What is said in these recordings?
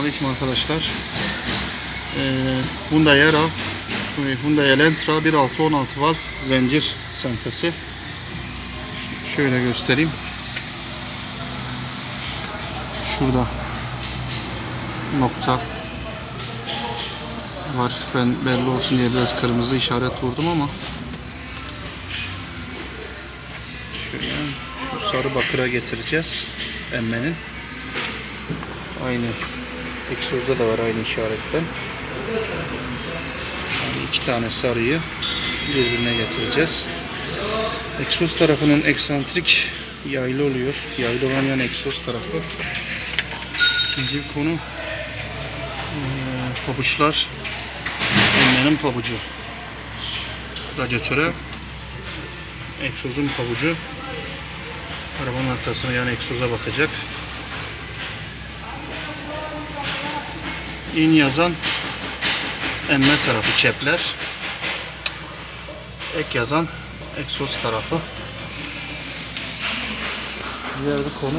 Selamünaleyküm arkadaşlar. Ee, Hyundai Era, Hyundai Elantra 1.6-16 var zincir sentesi. Şöyle göstereyim. Şurada nokta var. Ben belli olsun diye biraz kırmızı işaret vurdum ama şöyle şu sarı bakıra getireceğiz emmenin. Aynı egzozda da var aynı işaretten. Yani iki tane sarıyı birbirine getireceğiz. Egzoz tarafının eksantrik yaylı oluyor. Yaylı olan yan egzoz tarafı. İkinci konu eee, pabuçlar. Emmenin pabucu. Radyatöre egzozun pabucu. Arabanın arkasına yan egzoza bakacak. İn yazan emme tarafı kepler. Ek yazan egzoz tarafı. Diğer bir konu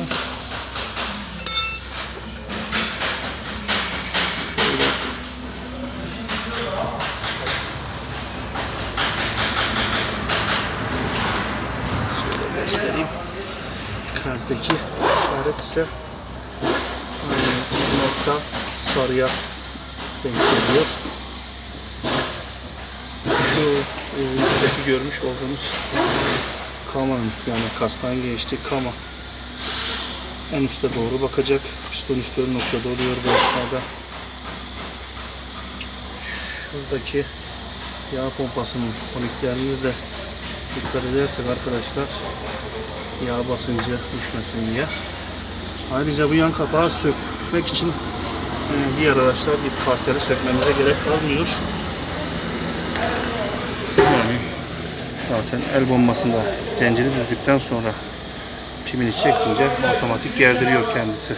göstereyim. Kalpteki işaret ise sarıya denk geliyor. Şu e, üstteki görmüş olduğunuz kamanın yani kastan geçti kama en üste doğru bakacak. Piston üstleri noktada oluyor bu esnada. Şuradaki yağ pompasının koniklerine de dikkat edersek arkadaşlar yağ basıncı düşmesin diye. Ayrıca bu yan kapağı sökmek için diğer araçlar bir karteri sökmemize gerek kalmıyor. Yani zaten el bombasında tencere düzdükten sonra pimini çekince otomatik gerdiriyor kendisi.